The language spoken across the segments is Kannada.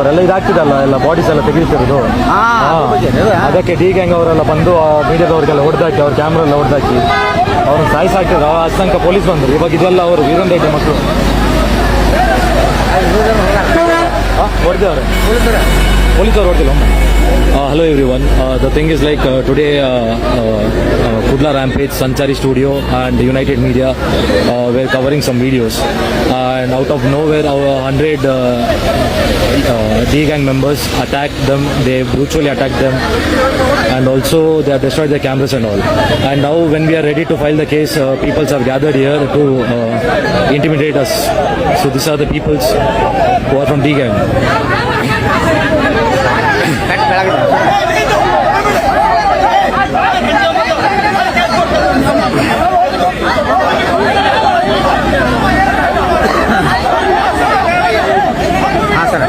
ಮೀಡಿಯಾದವರೆಲ್ಲ ಇದಾಗ್ತಿದಲ್ಲ ಎಲ್ಲ ಬಾಡೀಸ್ ಎಲ್ಲ ತೆಗಿತಿರೋದು ಬಗ್ಗೆನೇ ಅದಕ್ಕೆ ಡಿ ಗ್ಯಾಂಗ್ ಅವರೆಲ್ಲ ಬಂದು ಆ ಮೀಡಿಯಾದವ್ರಿಗೆಲ್ಲ ಹೊಡೆದಾಕಿ ಅವ್ರ ಕ್ಯಾಮ್ರಾ ಎಲ್ಲ ಹೊಡೆದಾಕಿ ಅವ್ರನ್ನ ಸಾಯಿಸಾಕ್ತಿದ್ರು ಅಷ್ಟು ತನಕ ಪೊಲೀಸ್ ಬಂದರು. ಇವಾಗ ಇದೆಲ್ಲ ಅವರು ವೀರನ್ ರೆಡ್ಡಿ ಮಕ್ಕಳು. ಹೊಡೆದವ್ರೆ ಪೊಲೀಸರು ಹೊಡೆದಿಲ್ಲ ಒಮ್ಮೆ. Uh, hello everyone. Uh, the thing is like uh, today, uh, uh, uh, Kudla Rampage, Sanchari Studio, and United Media uh, were covering some videos, and out of nowhere, our hundred uh, uh, D gang members attacked them. They brutally attacked them, and also they have destroyed their cameras and all. And now, when we are ready to file the case, uh, peoples have gathered here to uh, intimidate us. So these are the peoples who are from D gang. ಹಾಂ ಸರ್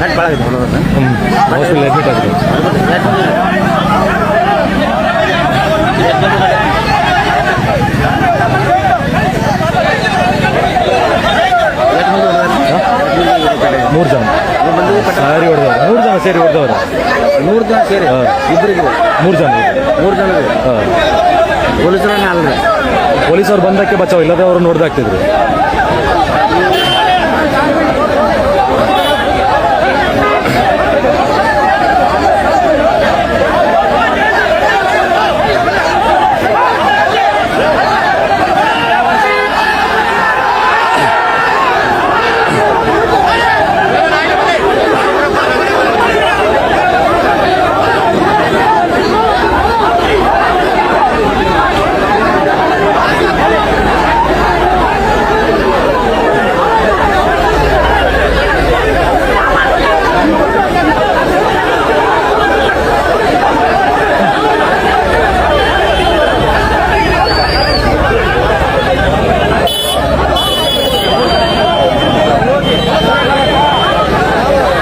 ಕಟ್ ಭಾಳ ಆಗಿದೆ ಹೊಲೋದು ಹಾಸ್ಪಿಟಲ್ ಅಡ್ಮಿಟ್ ಆಗಿದೆ ಮೂರು ಜನ ಸಾರಿ ಹೊಡೆದವ್ರು ಮೂರು ಜನ ಸೇರಿ ಹೊಡೆದವ್ರು ನೂರು ಜನ ಸೇರಿ ಹಾ. ಇಬ್ಬರಿಗೆ ಮೂರು ಜನ. ಮೂರು ಜನ ಹಾಂ. ಅಲ್ರಿ? ಪೊಲೀಸರು ಬಂದಕ್ಕೆ ಬಚಾವ್ ಇಲ್ಲದೆ ಅವರು ನೋಡ್ದಾಗ್ತಿದ್ರು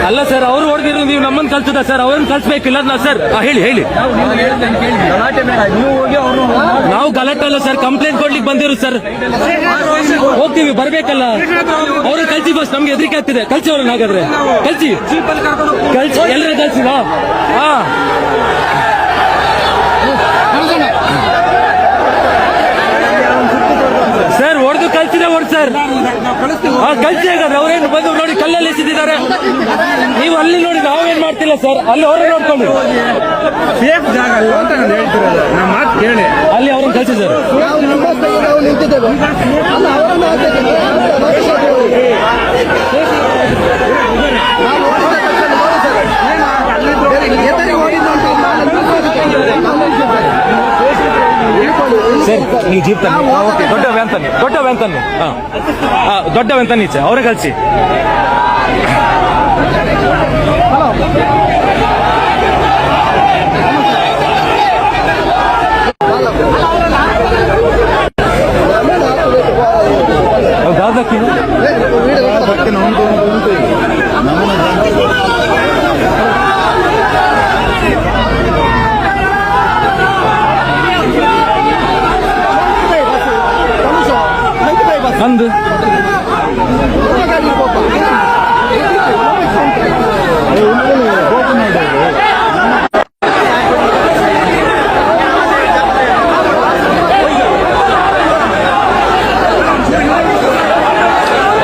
ಅಲ್ಲ ಸರ್ ಅವ್ರು ಹೊಡೆದಿರೋ ನೀವು ನಮ್ಮನ್ನು ಕಲ್ಸದ ಸರ್ ಅವ್ರನ್ನ ಕಲ್ಸ್ಬೇಕಿಲ್ಲ ಸರ್ ಹೇಳಿ ಹೇಳಿ. ನಾವು ಗಲಾಟೆ ಅಲ್ಲ ಸರ್ ಕಂಪ್ಲೇಂಟ್ ಕೊಡ್ಲಿಕ್ಕೆ ಬಂದಿರು ಸರ್ ಹೋಗ್ತೀವಿ ಬರ್ಬೇಕಲ್ಲ. ಅವ್ರ ಕಲ್ಸಿ ಬಸ್ ನಮ್ಗೆ ಹೆದರಿಕೆ ಆಗ್ತಿದೆ. ಕಲ್ಸಿ ಅವ್ರನ್ನ ಹಾಗಾದ್ರೆ. ಕಲ್ಸಿ. ಕಲ್ಸಿ ಎಲ್ಲರೂ ಕಲ್ಸಿ ಹಾ. ಸರ್ ಹೊಡೆದು ಕಲ್ಸಿದೆ ಹೊಡ್ ಸರ್ ಕಲ್ಸಿ ಹಾಗಾದ್ರೆ ಅವ್ರೇನು ಬಂದು ನೋಡಿ ಕಲ್ಲಲ್ಲಿ ಎಸಿದ್ದಾರೆ ನೀವು ಅಲ್ಲಿ ನೋಡಿ ನಾವೇನ್ ಮಾಡ್ತಿಲ್ಲ ಸರ್ ಅಲ್ಲಿ ಅವ್ರ ನೋಡ್ಕೊಂಡು. ಸೇಫ್ ಜಾಗ ಅಲ್ಲ ಅಂತ ನಾನು ಹೇಳ್ತಿರೋದು. ನಮ್ಮ ಮಾತು ಕೇಳಿ. ಅಲ್ಲಿ ಅವ್ರನ್ನ ಕಲ್ಸಿ ಸರ್ ನಾವು ನಿಮ್ಮೊಂದಿಗೆ ನಾವು ನಿಂತಿದ್ದೇವೆ ಅಲ್ಲ ಅವರನ್ನು ಹಾಕಿದ್ದೇವೆ. ನಾವು ಓಡಿದ ತಕ್ಷಣ ನೋಡಿ ಸರ್. ಎದುರಿಗೆ ಓಡಿದ್ದು ಅಂತ ನಾನು ನಿಲ್ಲಿಸಿದ್ದೇನೆ. ನಾನು ನಿಲ್ಲಿಸಿದ್ದೇನೆ. ಸರ್ ನೀವು ಜೀಪ್ ತನ್ನಿ. ಓಕೆ ದೊಡ್ಡ ವ್ಯಾನ್ ತನ್ನಿ ದೊಡ್ಡ ವ್ಯಾನ್ ತನ್ನಿ. ಹಾ. ದೊಡ್ಡ ವ್ಯಾನ್ ತನ್ನಿ ಅವರೇ ಕಳಿಸಿ. ಹೌದಾ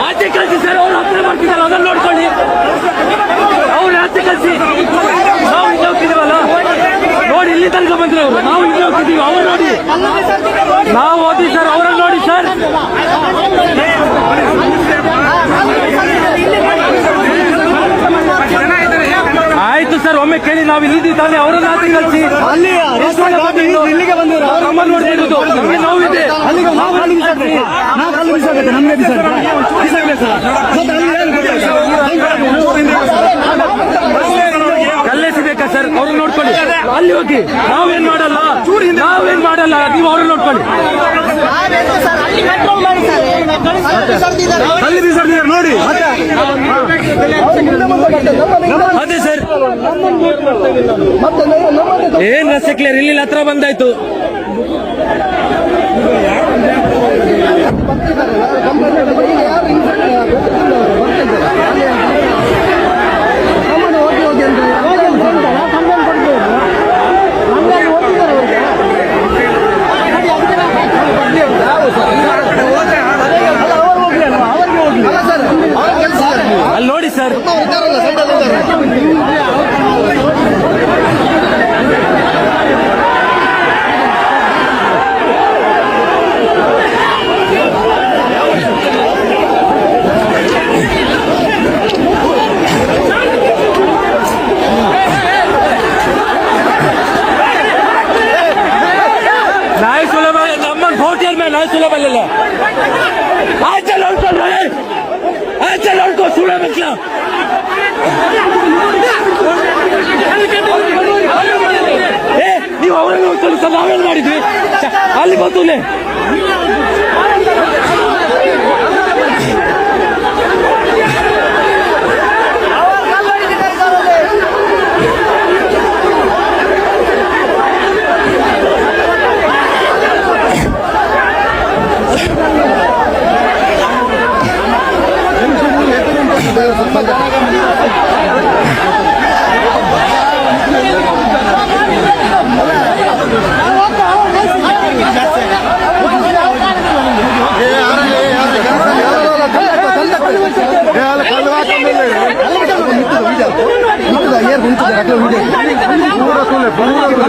ಆಚೆ ಕಳಿಸಿ ಸರ್ ಅವ್ರು ಹತ್ರ ಬರ್ತಿದ್ದಾರೆ ಅದನ್ನ ನೋಡ್ಕೊಳ್ಳಿ ಅವ್ರು ಆಚೆ ಕಳಿಸಿ ನಾವು ಇಲ್ಲಿ ಹೋಗ್ತಿದ್ದೀವಲ್ಲ ನೋಡಿ ಇಲ್ಲಿ ತನಕ ಬಂದ್ರೆ ಅವರು ನಾವು ಇಲ್ಲಿ ಹೋಗ್ತಿದ್ದೀವಿ ಅವ್ರು ನೋಡಿ ನಾವು ಓದಿ ಸರ್ ಅವ್ರನ್ನ ನೋಡಿ ಸರ್ ಆಯ್ತು ಸರ್ ಒಮ್ಮೆ ಕೇಳಿ ನಾವು ಇಲ್ಲಿ ತಾನೆ ಅವರನ್ನ ಕಳಿಸಿ ಅಲ್ಲಿ ಇಲ್ಲಿಗೆ ಬಂದಿರೋ ನಮ್ಮನ್ನು ನೋಡಿದ್ರು ನಮಗೆ ಇದೆ ಅಲ್ಲಿಗೆ ನಾವು ಅಲ್ಲಿ ಬಿಸಾಕ್ಬೇಕು. ನಾವು ಅಲ್ಲಿ ಬಿಸಾಕತ್ತೆ ನಮ್ಗೆ ಬಿಸಾಕ್ಬೇಕು ಸರ್. ಮತ್ತೆ ಅಲ್ಲಿ ಏನು ಕಲ್ಲೆಸಿಬೇಕಾ ಸರ್ ಅವ್ರನ್ನ ನೋಡ್ಕೊಳ್ಳಿ ಅಲ್ಲಿ ಹೋಗಿ ನಾವೇನ್ ಮಾಡಲ್ಲ? ನಾವೇನ್ ಮಾಡಲ್ಲ? ನೀವು ಅವ್ರನ್ನ ನೋಡ್ಕೊಳ್ಳಿ. ಬಿಸಾಡ್ತಿದ್ದಾರೆ ನೋಡಿ. ಅದೇ ಸರ್. ಏನ್ ರಸ್ತೆ ಕ್ಲಿಯರ್ ಇಲ್ಲಿ ಹತ್ರ ಬಂದಾಯ್ತು. ಯಾರು ಸುಲಭ ನಮ್ಮನ್ನು ಹೋಗ್ತಿರ್ ಮೇಲೆ ನಾಯಿ ಸುಲಭ ಅಲ್ಲ ಆಚೆ ನೋಡ್ಕೊಂಡು ಆಚೆ ನೋಡ್ಕೊ ಸುಳಬೇಕಲ್ಲ ಏ ನೀವು ಅವರನ್ನು ನೋಡ್ಕೊಳ್ಳಿ ಸರ್ ನಾವೇನು ಮಾಡಿದ್ವಿ ಛ, ಅಲ್ಲಿ ಬಂದು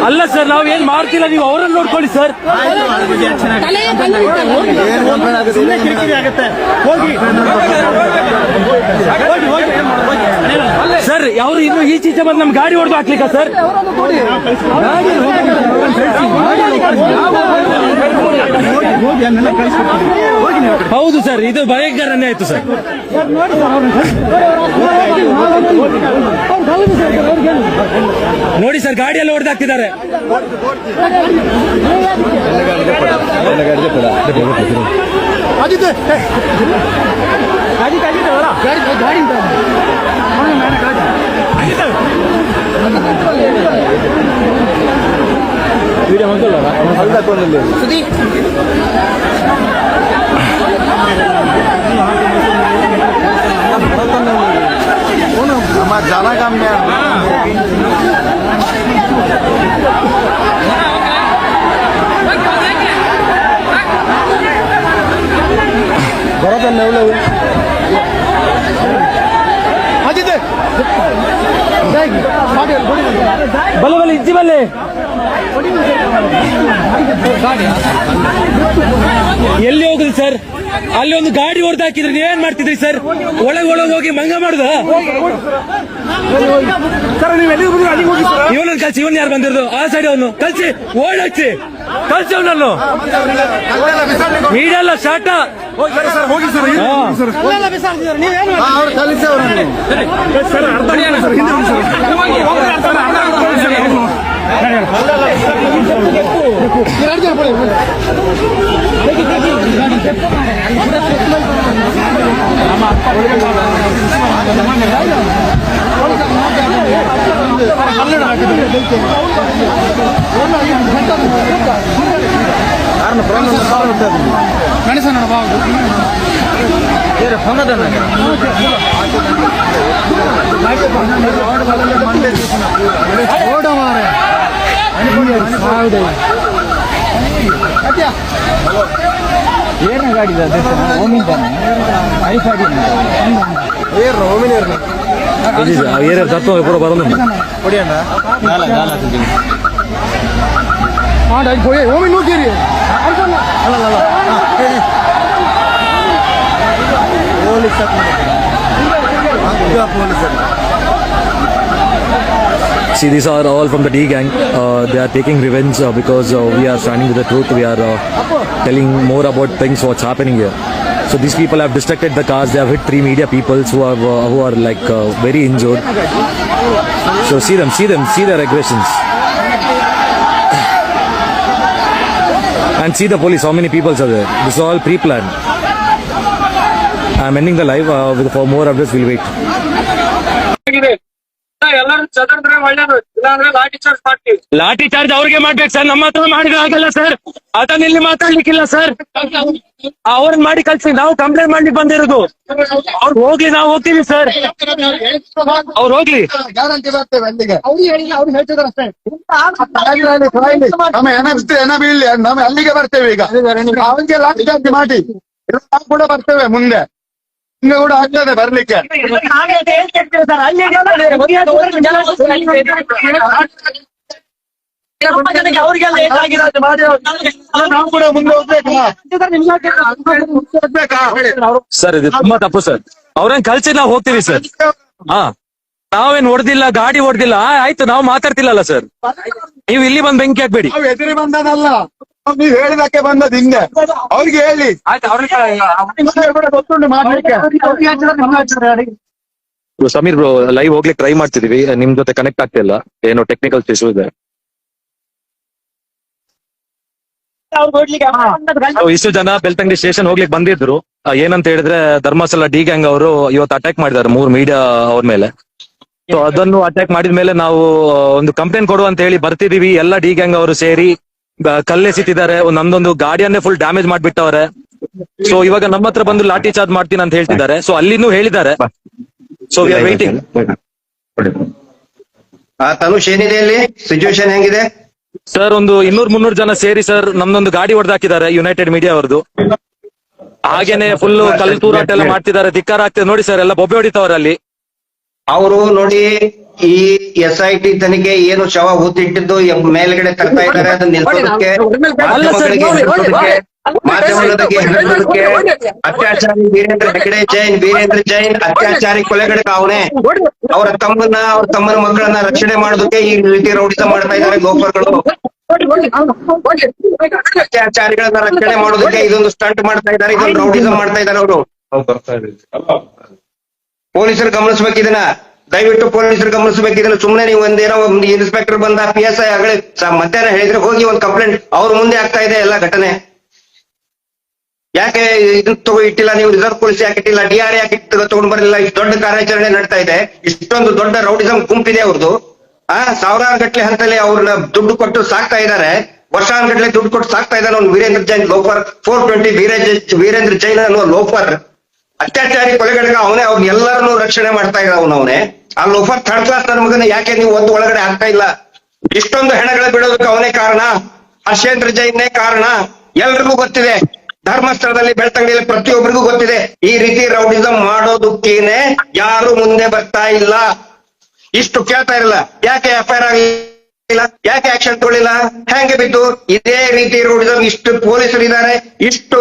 ಅಲ್ಲ ಸರ್ ನಾವ್ ಏನ್ ಮಾಡ್ತಿಲ್ಲ ನೀವು ಅವರನ್ನು ಹೋಗಿ. ಸರ್ ಸರ್ ಅವ್ರು ಇನ್ನು ಈಚೀಚೆ ಬಂದು ನಮ್ ಗಾಡಿ ಹೊಡೆದು ಹಾಕ್ಲಿಕ್ಕ ಸರ್? ಹೌದು ಸರ್ ಇದು ಭಯಂಕರನೇ ಆಯ್ತು ಸರ್. ನೋಡಿ ಸರ್ ಗಾಡಿಯಲ್ಲಿ দুইটা মতো লাগা হালকা করে নিলে শুধু আমার জানা কাম নেই। ঘরাতে নেউলে ಬಲ್ಲೆ ಬಲೆ ಇಜ್ಜಿ ಬಲ್ಲೆ ಎಲ್ಲಿ ಹೋಗುದು ಸರ್ ಅಲ್ಲಿ ಒಂದು ಗಾಡಿ ಹೊಡೆದು ಹಾಕಿದ್ರೆ ನೀವೇನ್ ಮಾಡ್ತಿದ್ರಿ ಸರ್ ಒಳಗೆ ಒಳಗೆ ಹೋಗಿ ಮಂಗ ಮಾಡುದ ಕಲ್ಸಿ ಇವನ್ ಯಾರು ಬಂದಿರೋದು ಆ ಸೈಡ್ ಅವನು ಕಲ್ಸಿ ಓಡಾಕ್ಸಿ ಕಲ್ಸಿ ಅವನನ್ನು ಮೀಡಿಯಲ್ಲ ಶಾಟ ಹೋಗಿ ಸರ್ ಹೋಗಿ ಸರ್ ಹಿಂದೆ ಹೋಗಿ ಸರ್ ಅಲ್ಲೆಲ್ಲ ಬಿಸಾಡ್ತಿದ್ದಾರೆ ನೀವೇನು ಅವ್ರು ಕಲಿಸಿ ಅವ್ರನ್ನು ಸರ್ ಅರ್ಧ ಹೋಗಿ ಸರ್ ಹಿಂದೆ ಹೋಗಿ ಸರ್ ಹೋಗಿ ಸರ್ ಅರ್ಧ ಹೋಗಿ ಸರ್ ಅವ್ರು. ಎರಡು ಜನ ಬನ್ನಿ, ಬನ್ನಿ. ಮೆಣಸನ್ನ ಬಾವು ಓಡ ಮಾರೆ ಹೌದು ಸತ್ಯ ಏನು ಗಾಡಿ ಏರ್ ಹೋಮಿನ ಏರಿಯಾ ತತ್ವ ಪೂರ ಬರೋದು ಕೊಡಿಯಣ್ಣ ನಾಲ ನಾಲ ಮಾಡಿ ಅಲ್ಲಿ ಹೋಗಿ ಹೋಗಿ ನುಗ್ಗಿರಿ ಪೊಲೀಸ್ ಪೊಲೀಸರು See, these are all from the D gang. Uh, they are taking revenge uh, because uh, we are standing with the truth. We are uh, telling more about things what's happening here. So these people have distracted the cars. They have hit three media people who are uh, who are like uh, very injured. So see them, see them, see their aggressions. And see the police. How many people are there? This is all pre-planned. I'm ending the live. Uh, with, for more updates, we'll wait. ಎಲ್ಲರೂ ಚದರಿದ್ರೆ ಒಳ್ಳೇದು. ಇಲ್ಲಾಂದ್ರೆ ಲಾಠಿ ಚಾರ್ಜ್ ಮಾಡ್ತೀವಿ. ಲಾಠಿ ಚಾರ್ಜ್ ಅವ್ರಿಗೆ ಮಾಡ್ಬೇಕು ಸರ್ ನಮ್ಮ ಹತ್ರ ಮಾಡಿದ್ರೆ ಆಗಲ್ಲ ಸರ್. ಅದನ್ನ ಇಲ್ಲಿ ಮಾತಾಡ್ಲಿಕ್ಕಿಲ್ಲ ಸರ್. ಅವ್ರನ್ನ ಮಾಡಿ ಕಳ್ಸಿ ನಾವು ಕಂಪ್ಲೇಂಟ್ ಮಾಡ್ಲಿಕ್ಕೆ ಬಂದಿರೋದು. ಅವ್ರು ಹೋಗ್ಲಿ ನಾವು ಹೋಗ್ತೀವಿ ಸರ್. ಅವ್ರು ಹೋಗ್ಲಿ. ಗ್ಯಾರಂಟಿ ಬರ್ತೇವೆ ಅಲ್ಲಿಗೆ. ಅವ್ರು ಹೇಳಿಲ್ಲ ಅವ್ರು ಹೇಳ್ತಿದಾರೆ ಅಷ್ಟೇ. ನಮ್ಮ ಎನರ್ಜಿ ಎನ ಬೀಳ್ಲಿ ನಾವು ಅಲ್ಲಿಗೆ ಬರ್ತೇವೆ ಈಗ. ಅವನಿಗೆ ಲಾಠಿ ಚಾರ್ಜ್ ಮಾಡಿ. ನಾವು ಕೂಡ ಬರ್ತೇವೆ ಮುಂದೆ. ಹಿಂಗ ಕೂಡ ಆಗ್ತದೆ ಬರ್ಲಿಕ್ಕೆ. ನಾವು ಕೂಡ ಮುಂದೆ ಹೋಗ್ಬೇಕಾ. ಸರ್ ಇದು ತುಂಬಾ ತಪ್ಪು ಸರ್. ಅವ್ರೇನ್ ಕಳ್ಸಿ ನಾವು ಹೋಗ್ತೀವಿ ಸರ್. ಹಾ. ನಾವೇನ್ ಹೊಡೆದಿಲ್ಲ ಗಾಡಿ ಹೊಡೆದಿಲ್ಲ. ಆಯ್ತು ನಾವು ಮಾತಾಡ್ತಿಲ್ಲಲ್ಲ ಸರ್. ನೀವು ಇಲ್ಲಿ ಬಂದ್ ಬೆಂಕಿ ಹಾಕ್ಬೇಡಿ. ನಾವು ಎದುರಿ ಬಂದದಲ್ಲ ನೀವು ಹೇಳಿದಕ್ಕೆ ಬಂದದ್ ಹಿಂದೆ. ಅವ್ರಿಗೆ ಹೇಳಿ. ಗೊತ್ತುಂಟು ಮಾಡ್ಲಿಕ್ಕೆ ಸಮೀರ್ ಬ್ರೋ ಲೈವ್ ಹೋಗ್ಲಿಕ್ಕೆ ಟ್ರೈ ಮಾಡ್ತಿದೀವಿ. ನಿಮ್ ಜೊತೆ ಕನೆಕ್ಟ್ ಆಗ್ತಿಲ್ಲ ಏನೋ ಟೆಕ್ನಿಕಲ್ ಇಶ್ಯೂ ಇದೆ. ಇಷ್ಟು ಜನ ಬೆಳ್ತಂಗಡಿ ಸ್ಟೇಷನ್ ಹೋಗ್ಲಿಕ್ಕೆ ಬಂದಿದ್ರು. ಏನಂತ ಹೇಳಿದ್ರೆ ಧರ್ಮಸ್ಥಳ ಡಿ ಗ್ಯಾಂಗ್ ಅವರು ಇವತ್ತು ಅಟ್ಯಾಕ್ ಮಾಡಿದ್ದಾರೆ ಮೂರು ಮೀಡಿಯಾ ಅವ್ರ ಮೇಲೆ. ಸೊ ಅದನ್ನು ಅಟ್ಯಾಕ್ ಮಾಡಿದ ಮೇಲೆ ನಾವು ಒಂದು ಕಂಪ್ಲೇಂಟ್ ಕೊಡು ಅಂತ ಹೇಳಿ ಬರ್ತಿದೀವಿ. ಎಲ್ಲ ಡಿ ಗ್ಯಾಂಗ್ ಅವರು ಸೇರಿ ಕಲ್ಲೆಸಿತಿದ್ದಾರೆ ಒಂದ್ ನಮ್ದೊಂದು ಗಾಡಿಯನ್ನೇ ಫುಲ್ ಡ್ಯಾಮೇಜ್ ಮಾಡ್ಬಿಟ್ಟವ್ರೆ. ಸೊ ಇವಾಗ ನಮ್ಮ ಹತ್ರ ಬಂದು ಲಾಠಿ ಚಾರ್ಜ್ ಮಾಡ್ತೀನಿ ಅಂತ ಹೇಳ್ತಿದ್ದಾರೆ. ಸೊ ಅಲ್ಲಿನೂ ಹೇಳಿದ್ದಾರೆ. So we are waiting Tanush ಏನಿದೆ ಇಲ್ಲಿ? ಸಿಚುವೇಶನ್ ಹೆಂಗಿದೆ? ಸರ್ ಒಂದು ಇನ್ನೂರ್ ಮುನ್ನೂರು ಜನ ಸೇರಿ ಸರ್ ನಮ್ದೊಂದು ಗಾಡಿ ಹೊಡೆದಾಕಿದ್ದಾರೆ ಯುನೈಟೆಡ್ ಮೀಡಿಯಾ ಅವ್ರದ್ದು. ಹಾಗೇನೆ ಫುಲ್ ಕಲ್ಲು ತೂರಾಟ ಎಲ್ಲ ಮಾಡ್ತಿದ್ದಾರೆ. ಧಿಕ್ಕಾರ ಆಗ್ತದೆ. ನೋಡಿ ಸರ್ ಎಲ್ಲ ಬೊಬ್ಬೆ ಹೊಡಿತಾವ್ರೆ ಅಲ್ಲಿ. ಅವರು ನೋಡಿ ಈ ಎಸ್ ಐ ಟಿ ತನಿಖೆ ಏನು ಶವ ಹೂತಿಟ್ಟಿದ್ದು ಮೇಲ್ಗಡೆ ತರ್ತಾ ಇದ್ದಾರೆ ಅದನ್ನ ನಿಲ್ಸೋದಕ್ಕೆ ಮಾಧ್ಯಮಗಳಿಗೆ ಹೆದರ್ಸೋದಕ್ಕೆ ಮಾಧ್ಯಮಗಳಿಗೆ ಅತ್ಯಾಚಾರಿ ವೀರೇಂದ್ರ ಹೆಗಡೆ ಜೈನ್ ವೀರೇಂದ್ರ ಜೈನ್ ಅತ್ಯಾಚಾರಿ ಕೊಲೆಗಡೆ ಅವನೇ ಅವರ ತಮ್ಮನ್ನ ಅವ್ರ ತಮ್ಮನ ಮಕ್ಕಳನ್ನ ರಕ್ಷಣೆ ಮಾಡೋದಕ್ಕೆ ಈ ರೀತಿ ರೌಡಿತ ಮಾಡ್ತಾ ಇದ್ದಾರೆ ಗೋಪರ್ಗಳು ಅತ್ಯಾಚಾರಿಗಳನ್ನ ರಕ್ಷಣೆ ಮಾಡೋದಕ್ಕೆ ಇದೊಂದು ಸ್ಟಂಟ್ ಮಾಡ್ತಾ ಇದ್ದಾರೆ ಇದೊಂದು ರೌಡಿಸಂ ಮಾಡ್ತಾ ಇದ್ದಾರೆ ಅವರು ಪೊಲೀಸರು ಗಮನಿಸ್ಬೇಕು ಇದನ್ನ ದಯವಿಟ್ಟು ಪೊಲೀಸರು ಗಮನಿಸಬೇಕಿದ್ರೆ ಸುಮ್ಮನೆ ನೀವು ಒಂದೇನೋ ಒಂದು ಇನ್ಸ್ಪೆಕ್ಟರ್ ಬಂದ ಪಿ ಎಸ್ ಐ ಆಗಲಿ ಮಧ್ಯಾಹ್ನ ಹೇಳಿದ್ರೆ ಹೋಗಿ ಒಂದು ಕಂಪ್ಲೇಂಟ್ ಅವ್ರ ಮುಂದೆ ಆಗ್ತಾ ಇದೆ ಎಲ್ಲ ಘಟನೆ. ಯಾಕೆ ಇದನ್ನ ತಗೋ ಇಟ್ಟಿಲ್ಲ ನೀವು? ರಿಸರ್ವ್ ಪೊಲೀಸ್ ಯಾಕೆ ಇಟ್ಟಿಲ್ಲ? ಡಿ ಆರ್ ಯಾಕೆ ತಗೊಂಡ್ ಬರಲಿಲ್ಲ? ಇಷ್ಟು ದೊಡ್ಡ ಕಾರ್ಯಾಚರಣೆ ನಡ್ತಾ ಇದೆ. ಇಷ್ಟೊಂದು ದೊಡ್ಡ ರೌಡಿಸಂ ಗುಂಪಿದೆ ಅವ್ರದ್ದು ಆ, ಸಾವಿರಾರು ಗಟ್ಲೆ ಹಂತಲ್ಲಿ ಅವ್ರನ್ನ ದುಡ್ಡು ಕೊಟ್ಟು ಸಾಕ್ತಾ ಇದ್ದಾರೆ ವರ್ಷಾನುಗಟ್ಲೆ ದುಡ್ಡು ಕೊಟ್ಟು ಸಾಕ್ತಾ ಇದ್ದಾರೆ ಅವ್ನು Virendra Jain loafer. Four twenty Virendra Virendra Jain ಅನ್ನೋ ಲೋಫರ್. ಅತ್ಯಾಚಾರಿ ಕೊಲೆಗಡಗ ಅವನೇ, ಅವ್ನ ಎಲ್ಲರನ್ನು ರಕ್ಷಣೆ ಮಾಡ್ತಾ ಇದ್ದ ಅವನು ಅವನೇ. ಆ ಲೋಫರ್ ಥರ್ಡ್ ಕ್ಲಾಸ್ ನನ್ನ ಮಗನ ಯಾಕೆ ನೀವು ಒಂದು ಒಳಗಡೆ ಆಗ್ತಾ ಇಲ್ಲ? ಇಷ್ಟೊಂದು ಹೆಣಗಳ ಬಿಡೋದಕ್ಕೆ ಅವನೇ ಕಾರಣ? ಹರ್ಷೇಂದ್ರ ಜೈನ್ನೇ ಕಾರಣ? ಎಲ್ರಿಗೂ ಗೊತ್ತಿದೆ. ಧರ್ಮಸ್ಥಳದಲ್ಲಿ ಬೆಳ್ತಂಗಡಿಯಲ್ಲಿ ಪ್ರತಿಯೊಬ್ಬರಿಗೂ ಗೊತ್ತಿದೆ. ಈ ರೀತಿ ರೌಡಿಸಂ ಮಾಡೋದಕ್ಕೇನೆ ಯಾರು ಮುಂದೆ ಬರ್ತಾ ಇಲ್ಲ. ಇಷ್ಟು ಕೇಳ್ತಾ ಇರಲ್ಲ. ಯಾಕೆ ಎಫ್ ಐ ಆರ್ ಆಗಿಲ್ಲ ಯಾಕೆ ಆಕ್ಷನ್ ತಗೊಳ್ಳಿಲ್ಲ? ಹೆಂಗೆ ಬಿದ್ದು? ಇದೇ ರೀತಿ ರೌಡಿಸಂ ಇಷ್ಟು ಪೊಲೀಸರು ಇದ್ದಾರೆ, ಇಷ್ಟು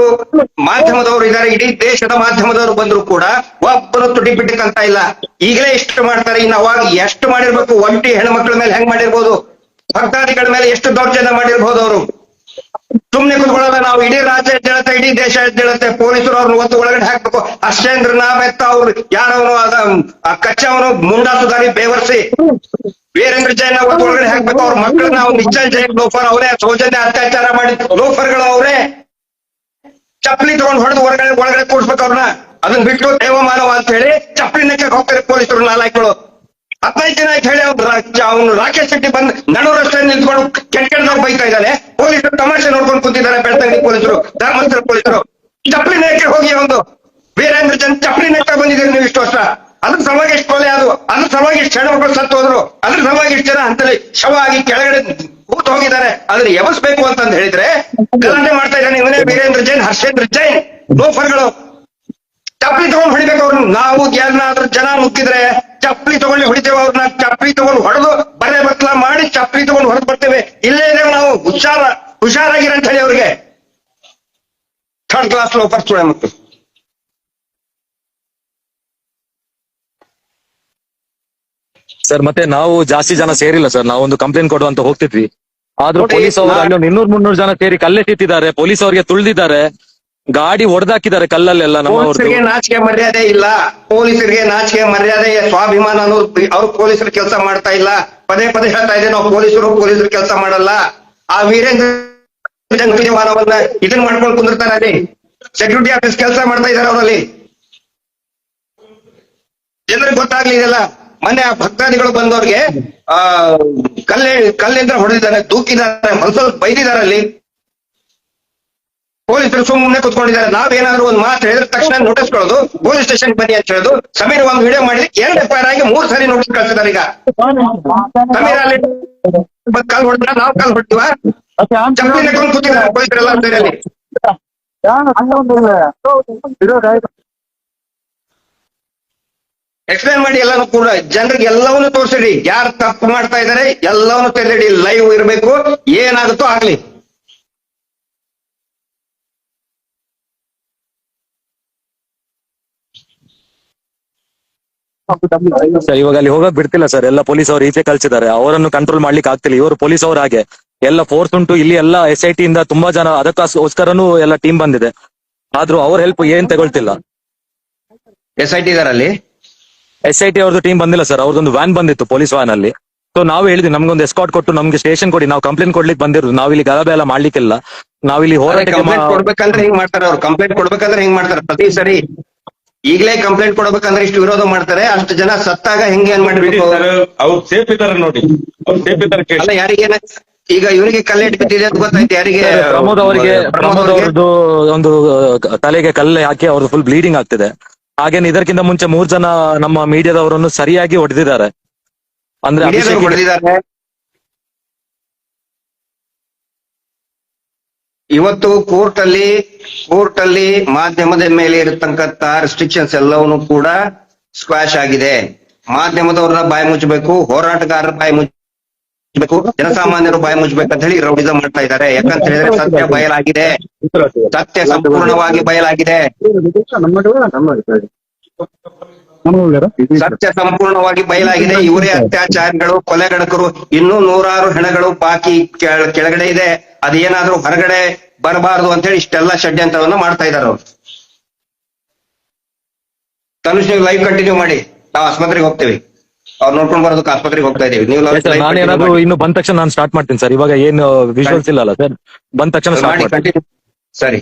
ಮಾಧ್ಯಮದವರು ಇದ್ದಾರೆ, ಇಡೀ ದೇಶದ ಮಾಧ್ಯಮದವರು ಬಂದ್ರು ಕೂಡ ಒಬ್ಬರು ತುಟಿ ಬಿಟ್ಟಕ್ಕಂತ ಇಲ್ಲ. ಈಗಲೇ ಇಷ್ಟು ಮಾಡ್ತಾರೆ, ಇನ್ನು ಅವಾಗ ಎಷ್ಟು ಮಾಡಿರ್ಬೇಕು? ಒಂಟಿ ಹೆಣ್ಮಕ್ಳ ಮೇಲೆ ಹೆಂಗ್ ಮಾಡಿರ್ಬೋದು? ಭಕ್ತಾದಿಗಳ ಮೇಲೆ ಎಷ್ಟು ದೌರ್ಜನ್ಯ ಮಾಡಿರ್ಬೋದು ಅವರು? ಸುಮ್ನೆ ಕುತ್ಕೊಳ್ಳಲ್ಲ ನಾವು, ಇಡೀ ರಾಜ್ಯ ಎದ್ದೇಳುತ್ತೆ, ಇಡೀ ದೇಶ ಎದ್ದೇಳುತ್ತೆ. ಪೊಲೀಸರು ಅವ್ರನ್ನ ಒತ್ತು ಒಳಗಡೆ ಹಾಕ್ಬೇಕು. ಅಷ್ಟೇಂದ್ರ ನಾವೆತ್ತ ಅವ್ರು, ಯಾರವನು ಅದ ಕಚ್ಚವನು ಮುಂಡಾಸುದಾರಿ ಬೇವರ್ಸಿ. ವೀರೇಂದ್ರ ಜೈನ್ ಒಳಗಡೆ ಹಾಕ್ಬೇಕು ಅವ್ರ ಮಕ್ಕಳನ್ನ ಅವ್ರು ನಿಶ್ಚಲ್ ಜೈನ್ ಲೋಫರ್ ಅವರೇ, ಸೌಜನ್ಯ ಅತ್ಯಾಚಾರ ಮಾಡಿ ಲೋಫರ್ಗಳು ಅವರೇ. ಚಪ್ಪಲಿ ತಗೊಂಡ್ ಹೊಡೆದು ಹೊರಗಡೆ ಒಳಗಡೆ ಕೂಡ್ಸ್ಬೇಕು ಅವ್ರನ್ನ. ಅದನ್ನ ಬಿಟ್ಟು ದೇವಮಾನವ ಅಂತ ಹೇಳಿ ಚಪ್ಪಲಿ ನೆಕ್ಕಕ್ಕೆ ಹೋಗ್ತಾರೆ ಪೊಲೀಸರು ನಾಲ್ಕಗಳು ಹದಿನೈದು ಜನ ಅಂತ ಹೇಳಿ ಅವ್ನು ರಾಕೇಶ್ ಶೆಟ್ಟಿ ಬಂದ್ ನಡು ರಸ್ತೆ ನಿಂತ್ಕೊಂಡು ಕೆಟ್ಟ ಕೆಟ್ಟದವ್ರು ಬೈತಾ ಇದ್ದಾನೆ. ಪೊಲೀಸರು ತಮಾಷೆ ನೋಡ್ಕೊಂಡು ಕೂತಿದ್ದಾರೆ ಬೆಳ್ತಂಗಡಿ ಪೊಲೀಸರು, ಧರ್ಮಸ್ಥಳ ಪೊಲೀಸರು. ಚಪ್ಪಲಿ ನೆಕ್ಕೆ ಹೋಗಿ ಒಂದು ವೀರೇಂದ್ರ ಚಪ್ಪಲಿ ನೆಕ್ಕ ಬಂದಿದ್ದೀರಿ ನೀವು ಇಷ್ಟು ವರ್ಷ. ಅದ್ರ ಸಲುವಾಗಿ ಎಷ್ಟು ಕೊಲೆ ಅದು ಅದ್ರ ಸಲುವಾಗಿ ಎಷ್ಟು ಹೆಣ್ಮಕ್ಳು ಸತ್ತು ಹೋದ್ರು? ಅದ್ರ ಸಲುವಾಗಿ ಎಷ್ಟು ಜನ ಹಂತಲ್ಲಿ ಶವ ಆಗಿ ಕೆಳಗಡೆ ಕೂತ್ ಹೋಗಿದ್ದಾರೆ. ಅದನ್ನ ಎಬಸ್ಬೇಕು ಅಂತಂದ್ ಹೇಳಿದ್ರೆ ಗಲಾಟೆ ಮಾಡ್ತಾ ಇದ್ದಾನೆ ಇವನೇ ವೀರೇಂದ್ರ ಜೈನ್, ಹರ್ಷೇಂದ್ರ ಜೈನ್, ಲೋಫರ್ಗಳು. ಚಪ್ಪಲಿ ತಗೊಂಡು ಹೊಡಿಬೇಕು ಅವ್ರನ್ನ. ನಾವು ಯಾರನ್ನಾದ್ರೂ ಜನ ನುಗ್ಗಿದ್ರೆ ಚಪ್ಪಲಿ ತಗೊಂಡು ಹೊಡಿತೇವೆ ಅವ್ರನ್ನ. ಚಪ್ಪಲಿ ತಗೊಂಡು ಹೊಡೆದು ಬರೆ ಬತ್ಲ ಮಾಡಿ ಚಪ್ಪಲಿ ತಗೊಂಡು ಹೊರಗೆ ಬರ್ತೇವೆ. ಇಲ್ಲೇ ಇದೇವೆ ನಾವು ಹುಷಾರ ಹುಷಾರಾಗಿರಂತ ಹೇಳಿ ಅವ್ರಿಗೆ. ಥರ್ಡ್ ಕ್ಲಾಸ್ ಲೋಪರ್ ಸುಳೆ ಸರ್ ಮತ್ತೆ ನಾವು ಜಾಸ್ತಿ ಜನ ಸೇರಿಲ್ಲ ಸರ್ ನಾವು ಒಂದು ಕಂಪ್ಲೇಂಟ್ ಕೊಡುವಂತ ಹೋಗ್ತಿದ್ವಿ. ಆದ್ರೂ ನೋಡಿ, ಪೊಲೀಸ್ ಅವರು ನಾ- ಅಲ್ಲಿ ಇನ್ನೂರ್ ಮುನ್ನೂರ್ ಜನ ಸೇರಿ ಕಲ್ಲೆತ್ತಿದ್ದಾರೆ ಪೊಲೀಸ್ ಅವರಿಗೆ ತುಳಿದಿದ್ದಾರೆ ಗಾಡಿ ಹೊಡೆದಾಕಿದ್ದಾರೆ ಕಲ್ಲಲ್ಲೆಲ್ಲ ಪೊಲೀಸರಿಗೆ ನಾಚಿಕೆ ಮರ್ಯಾದೆ ಇಲ್ಲ. ಪೊಲೀಸರಿಗೆ ನಾಚಿಕೆ ಮರ್ಯಾದೆ ಸ್ವಾಭಿಮಾನ ಅನ್ನೋದು ಅವ್ರು ಪೊಲೀಸರು ಕೆಲಸ ಮಾಡ್ತಾ ಇಲ್ಲ. ಪದೇ ಪದೇ ಹೇಳ್ತಾ ಇದೆ ನಾವು ಪೊಲೀಸರು ಪೊಲೀಸರು ಕೆಲಸ ಮಾಡಲ್ಲ. ಆ ವೀರೇಂದ್ರ ಇದನ್ ಇದನ್ನ ಮಾಡ್ಕೊಂಡು ಕುಂದಿರ್ತಾರೆ ಅಲ್ಲಿ. ಸೆಕ್ಯೂರಿಟಿ ಆಫೀಸ್ ಕೆಲಸ ಮಾಡ್ತಾ ಇದಾರೆ ಅವರಲ್ಲಿ. ಜನರಿಗೆ ಗೊತ್ತಾಗ್ಲಿ ಇದೆಲ್ಲ. ಮೊನ್ನೆ ಆ ಭಕ್ತಾದಿಗಳು ಬಂದವ್ರಿಗೆ, ಆ, ಕಲ್ಲೆ ಕಲ್ಲಿಂದ ಹೊಡೆದಿದ್ದಾರೆ ದೂಕಿದ್ದಾರೆ ಮನಸ್ಸಲ್ಲಿ ಬೈದಿದ್ದಾರೆ ಅಲ್ಲಿ. ಪೊಲೀಸರು ಸುಮ್ಮನೆ ಕುತ್ಕೊಂಡಿದ್ದಾರೆ. ನಾವೇನಾದ್ರೂ ಒಂದು ಮಾತು ಹೇಳಿದ್ರೆ ತಕ್ಷಣ ನೋಟಿಸ್ ಕೊಡೋದು ಪೊಲೀಸ್ ಸ್ಟೇಷನ್ ಬನ್ನಿ ಅಂತ ಹೇಳೋದು. ಸಮೀರ್ ಒಂದು ವಿಡಿಯೋ ಮಾಡಿ ಎರಡು ಎಫ್ ಆಗಿ ಮೂರ್ ಸಾರಿ ನೋಟಿಸ್ ಕಳ್ಸಿದ್ದಾರೆ ಈಗ. ಸಮೀರ್ ಅಲ್ಲಿ ಕಾಲ್ ಹೊಡೆದ್ರ? ಕಾಲ್ ಹೊಡ್ತೀವ? ಪೊಲೀಸರೆಲ್ಲ ಸೇರಿ ಅಲ್ಲಿ. ಎಕ್ಸ್ಪ್ಲೈನ್ ಮಾಡಿ ಎಲ್ಲಾನು ಕೂಡ ಜನರಿಗೆ ಎಲ್ಲವನ್ನು ತೋರಿಸಿಡಿ. ಯಾರು ತಪ್ಪು ಮಾಡ್ತಾ ಇದ್ದಾರೆ ಎಲ್ಲವನ್ನು ತೆರೆದಿಡಿ ಲೈವ್ ಇರಬೇಕು. ಏನಾಗುತ್ತೋ ಆಗ್ಲಿ. ಸರ್ ಇವಾಗ ಅಲ್ಲಿ ಹೋಗಕ್ ಬಿಡ್ತಿಲ್ಲ ಸರ್. ಎಲ್ಲ ಪೊಲೀಸ್ ಅವರು ಈಚೆ ಕಳ್ಸಿದ್ದಾರೆ. ಅವರನ್ನು ಕಂಟ್ರೋಲ್ ಮಾಡ್ಲಿಕ್ಕೆ ಆಗ್ತಿಲ್ಲ. ಇವರು ಪೊಲೀಸ್ ಅವ್ರ ಹಾಗೆ. ಎಲ್ಲ ಫೋರ್ಸ್ ಉಂಟು. ಇಲ್ಲಿ ಎಲ್ಲ ಎಸ್ ಐ ಟಿ ಇಂದ ತುಂಬಾ ಜನ ಅದಕ್ಕೋಸ್ಕರನು ಎಲ್ಲ ಟೀಮ್ ಬಂದಿದೆ. ಆದ್ರೂ ಅವ್ರ ಹೆಲ್ಪ್ ಏನ್ ತಗೊಳ್ತಿಲ್ಲ. ಎಸ್ ಐ ಟಿ ಇದಾರಲ್ಲಿ ಎಸ್ ಐ ಟಿ ಅವ್ರದ್ದು ಟೀಮ್ ಬಂದಿಲ್ಲ ಸರ್ ಅವ್ರದ್ದೊಂದು ವ್ಯಾನ್ ಬಂದಿತ್ತು ಪೊಲೀಸ್ ವ್ಯಾನ್ ಅಲ್ಲಿ. ಸೊ ನಾವು ಹೇಳಿದ್ವಿ ನಮ್ಗೊಂದು ಎಸ್ಕಾಟ್ ಕೊಟ್ಟು ನಮ್ಗೆ ಸ್ಟೇಷನ್ ಕೊಡಿ. ನಾವು ಕಂಪ್ಲೇಂಟ್ ಕೊಡ್ಲಿಕ್ಕೆ ಬಂದಿರೋದು. ನಾವಿಲ್ಲಿ ಗಲಭೆ ಎಲ್ಲ ಮಾಡ್ಲಿಕ್ಕಿಲ್ಲ. ನಾವಿಲ್ಲಿ ಇಲ್ಲಿ ಕಂಪ್ಲೇಂಟ್ ಕೊಡ್ಬೇಕಂದ್ರೆ ಹಿಂಗ್ ಮಾಡ್ತಾರೆ ಅವ್ರು? ಕಂಪ್ಲೇಂಟ್ ಕೊಡ್ಬೇಕಂದ್ರೆ ಹೆಂಗ್ ಮಾಡ್ತಾರೆ? ಪ್ರತಿ ಸರಿ ಈಗಲೇ ಕಂಪ್ಲೇಂಟ್ ಕೊಡ್ಬೇಕಂದ್ರೆ ಇಷ್ಟು ವಿರೋಧ ಮಾಡ್ತಾರೆ. ಅಷ್ಟು ಜನ ಸತ್ತಾಗ ಹೆಂಗೆ ಏನ್ ಮಾಡ್ಬೇಕು? ಸರ್ ಅವ್ರು ಸೇಫ್ ಇದಾರೆ ನೋಡಿ. ಅವ್ರು ಸೇಫ್ ಇದಾರೆ ಕೇಳಿ. ಅಲ್ಲ ಯಾರಿಗೆ ಈಗ ಇವರಿಗೆ ಕಲ್ಲೆ ಬಿದ್ದಿದೆ ಅಂತ ಗೊತ್ತಾಯ್ತು. ಯಾರಿಗೆ ಪ್ರಮೋದ್ ಅವರಿಗೆ ಪ್ರಮೋದ್? ಅವ್ರದ್ದು ಒಂದು ತಲೆಗೆ ಕಲ್ಲೆ ಹಾಕಿ ಅವ್ರದ್ದು ಫುಲ್ ಬ್ಲೀಡಿಂಗ್ ಆಗ್ತಿದೆ. ಹಾಗೇನೆ ಇದಕ್ಕಿಂತ ಮುಂಚೆ ಮೂರ್ ಜನ ನಮ್ಮ ಮೀಡಿಯಾದವರನ್ನು ಸರಿಯಾಗಿ ಹೊಡೆದಿದ್ದಾರೆ. ಅಂದ್ರೆ ಅಭಿಷೇಕ್ ಇವತ್ತು ಕೋರ್ಟ್ ಅಲ್ಲಿ ಕೋರ್ಟ್ ಅಲ್ಲಿ ಮಾಧ್ಯಮದ ಮೇಲೆ ಇರತಕ್ಕಂತ ರೆಸ್ಟ್ರಿಕ್ಷನ್ಸ್ ಎಲ್ಲವನ್ನೂ ಕೂಡ ಸ್ಕ್ವಾಶ್ ಆಗಿದೆ. ಮಾಧ್ಯಮದವ್ರನ್ನ ಬಾಯಿ ಮುಚ್ಚಬೇಕು ಹೋರಾಟಗಾರರ ಬಾಯಿ ಮುಚ್ಚಬೇಕು ಜನಸಾಮಾನ್ಯರು ಬಾಯಿ ಮುಚ್ಚಬೇಕಂತ ಅಂತ ಹೇಳಿ ರೌಡಿಸಂ ಮಾಡ್ತಾ ಇದ್ದಾರೆ. ಯಾಕಂತ ಹೇಳಿದ್ರೆ ಸತ್ಯ ಬಯಲಾಗಿದೆ. ಸತ್ಯ ಸಂಪೂರ್ಣವಾಗಿ ಬಯಲಾಗಿದೆ. ಸತ್ಯ ಸಂಪೂರ್ಣವಾಗಿ ಬಯಲಾಗಿದೆ. ಇವರೇ ಅತ್ಯಾಚಾರಿಗಳು ಕೊಲೆಗಡಕರು ಇನ್ನೂ ನೂರಾರು ಹೆಣಗಳು ಬಾಕಿ ಕೆಳಗಡೆ ಇದೆ. ಅದೇನಾದ್ರೂ ಹೊರಗಡೆ ಬರಬಾರದು ಅಂತ ಹೇಳಿ ಇಷ್ಟೆಲ್ಲ ಷಡ್ಯಂತ್ರವನ್ನು ಮಾಡ್ತಾ ಇದ್ದಾರೆ ಅವರು. ತನುಷ್ ನೀವು ಲೈವ್ ಕಂಟಿನ್ಯೂ ಮಾಡಿ. ನಾವು ಆಸ್ಪತ್ರೆಗೆ ಹೋಗ್ತೇವೆ. ಅವ್ರು ನೋಡ್ಕೊಂಡ್ ಬರೋದಕ್ಕೆ ಆಸ್ಪತ್ರೆಗೆ ಹೋಗ್ತಾ ಇದೀವಿ. ನೀವು ನಾನೇನಾದ್ರು ಮಾಡಿ. ಇನ್ನು ಬಂದ ತಕ್ಷಣ ನಾನು ಸ್ಟಾರ್ಟ್ ಮಾಡ್ತೀನಿ ಸರ್. ಇವಾಗ ಏನು ವಿಜುವಲ್ಸ್ ಇಲ್ಲ ಅಲ್ಲ ಸರ್. ಬಂದ ತಕ್ಷಣ ಸ್ಟಾರ್ಟ್ ಮಾಡಿ ಸರಿ.